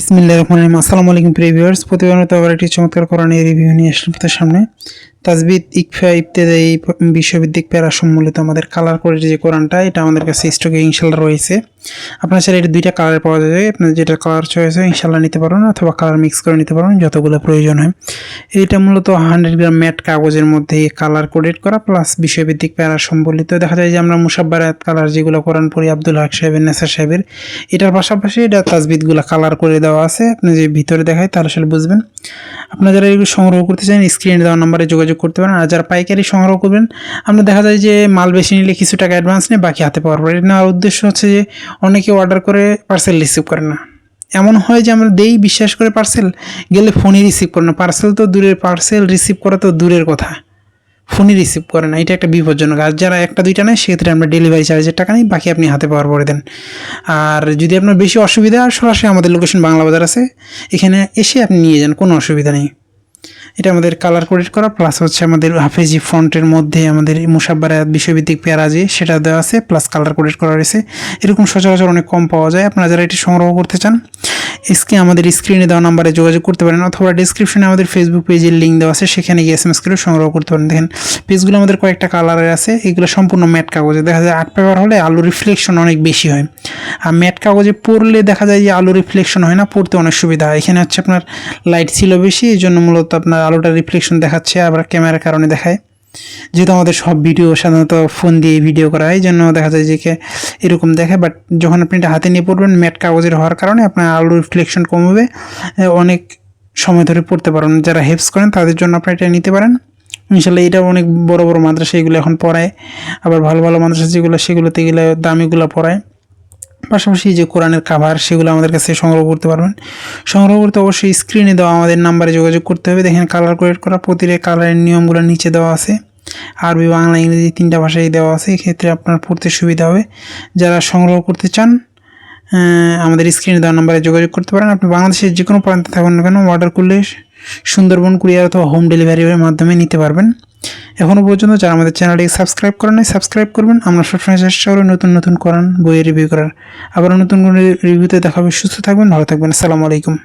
বিসমিল্লাহ রহমান রহিম। আসসালামু আলাইকুম প্রিভিউয়ার্স প্রতিবার মতো আবার একটি চমৎকার করানি রিভিউ নিয়ে আসলাম তার সামনে। তাজবিদ ইকফা ইত্যাদি এই বিশ্বভিত্তিক প্যারা সম্মিলিত আমাদের কালার করে যে কোরআনটা, এটা আমাদের কাছে স্টকে ইনশাল্লাহ রয়েছে। আপনার সাথে এটা দুইটা কালার পাওয়া যায়। আপনার যেটা কালার চয়েস হয় ইনশাল্লাহ নিতে পারবেন অথবা কালার মিক্স করে নিতে পারবেন, যতগুলো প্রয়োজন হয়। এটা মূলত হান্ড্রেড গ্রাম ম্যাট কাগজের মধ্যে কালার কোডেড করা প্লাস বিষয়ভিত্তিক প্যারা সম্বলিত। দেখা যায় যে আমরা মুসাব্বারাত কালার যেগুলো কোরআন পড়ি, আব্দুল হক সাহেবের নেসার সাহেবের, এটার পাশাপাশি এটা তাজবিদগুলো কালার করে দেওয়া আছে। আপনি যে ভিতরে দেখায় তাহলে আসলে বুঝবেন। আপনারা যারা এগুলো সংগ্রহ করতে চান স্ক্রিনে দেওয়া নাম্বারে যোগাযোগ করতে পারেন। আর যারা পাইকারি সংগ্রহ করবেন, আমরা দেখা যায় যে মাল বেশি নিলে কিছু টাকা অ্যাডভান্স নিয়ে বাকি হাতে পাওয়ার পরে। নেওয়ার উদ্দেশ্য হচ্ছে যে অনেকে অর্ডার করে পার্সেল রিসিভ করে না। এমন হয় যে আমরা দেই বিশ্বাস করে পার্সেল গেলে ফোনই রিসিভ করে না। পার্সেল তো দূরের পার্সেল রিসিভ করা তো দূরের কথা। ফোনই রিসিভ করে না। এটা একটা বিপজ্জনক। আর যারা একটা, দুইটা নেয়, সেক্ষেত্রে আমরা ডেলিভারি চার্জের টাকা নিই, বাকি আপনি হাতে পাওয়ার পরে দেন। আর যদি আপনার বেশি অসুবিধা সরাসরি আমাদের লোকেশন বাংলা বাজার আছে। এখানে এসে আপনি নিয়ে যান, কোনো অসুবিধা নেই। এটা আমাদের কালার কোডেড করা প্লাস হচ্ছে আমাদের হাফেজি ফন্টের মধ্যে আমাদের মুসাব্বার বিষয়ভিত্তিক পেয়ারা যে সেটা দেওয়া আছে প্লাস কালার কোডেড করা রয়েছে। এরকম সচরাচর অনেক কম পাওয়া যায়। আপনারা যারা এটি সংগ্রহ করতে চান, এসকে আমাদের স্ক্রিনে দেওয়া নাম্বারে যোগাযোগ করতে পারেন অথবা ডিসক্রিপশনে আমাদের ফেসবুক পেজের লিঙ্ক দেওয়া আছে, সেখানে গিয়ে এস এম সংগ্রহ করতে পারেন। দেখেন পেজগুলো আমাদের কয়েকটা কালারের আছে, এগুলো সম্পূর্ণ ম্যাট কাগজে। দেখা যায় আর্ট পেপার হলে আলু রিফ্লেকশন অনেক বেশি হয়। আর ম্যাট কাগজে পড়লে দেখা যায় যে আলু রিফ্লেকশন হয় না, পড়তে অনেক সুবিধা হয়। এখানে হচ্ছে আপনার লাইট ছিল বেশি এই জন্য মূলত আপনার আলোটা রিফ্লেকশন দেখাচ্ছে, আবার ক্যামেরার কারণে দেখায়। যেহেতু আমাদের সব ভিডিও সাধারণত ফোন দিয়ে ভিডিও করা হয় জন্য দেখা যায় যে এরকম দেখে বাট যখন আপনি এটা হাতে নিয়ে পড়বেন ম্যাট কাগজের হওয়ার কারণে আপনার আলো রিফ্লেকশন কমবে অনেক সময় ধরে পড়তে পারেন যারা হেল্পস করেন, তাদের জন্য আপনি এটা নিতে পারেন। ইনশাল্লাহ এটা অনেক বড় বড় মাদ্রাসা এগুলো এখন পড়ায়। আবার ভালো ভালো মাদ্রাসা যেগুলো, সেগুলোতে এগুলো দামিগুলো পড়ায়। পাশাপাশি যে কোরআনের কাভার সেগুলো আমাদের কাছে সংগ্রহ করতে পারবেন। সংগ্রহ করতে অবশ্যই স্ক্রিনে দেওয়া আমাদের নাম্বারে যোগাযোগ করতে হবে। দেখেন কালার কোড করা, প্রতিটা কালারের নিয়মগুলো নিচে দেওয়া আছে। আরবি, বাংলা, ইংরেজি তিনটা ভাষায় দেওয়া আছে। এক্ষেত্রে আপনার পড়তে সুবিধা হবে। যারা সংগ্রহ করতে চান আমাদের স্ক্রিনে দেওয়া নাম্বারে যোগাযোগ করতে পারেন। আপনি বাংলাদেশের যে কোনো প্রান্তে থাকুন না কেন অর্ডার করলে সুন্দরবন, কুরিয়ার অথবা হোম ডেলিভারির মাধ্যমে নিতে পারবেন। এখনও পর্যন্ত যারা আমাদের চ্যানেলটিকে সাবস্ক্রাইব করেন নাই সাবস্ক্রাইব করবেন। আমরা সবসময় চেষ্টা করি নতুন নতুন করান বইয়ের রিভিউ করার। আবার নতুন কোনো রিভিউতে দেখাবে। সুস্থ থাকবেন, ভালো থাকবেন। আসসালামু আলাইকুম।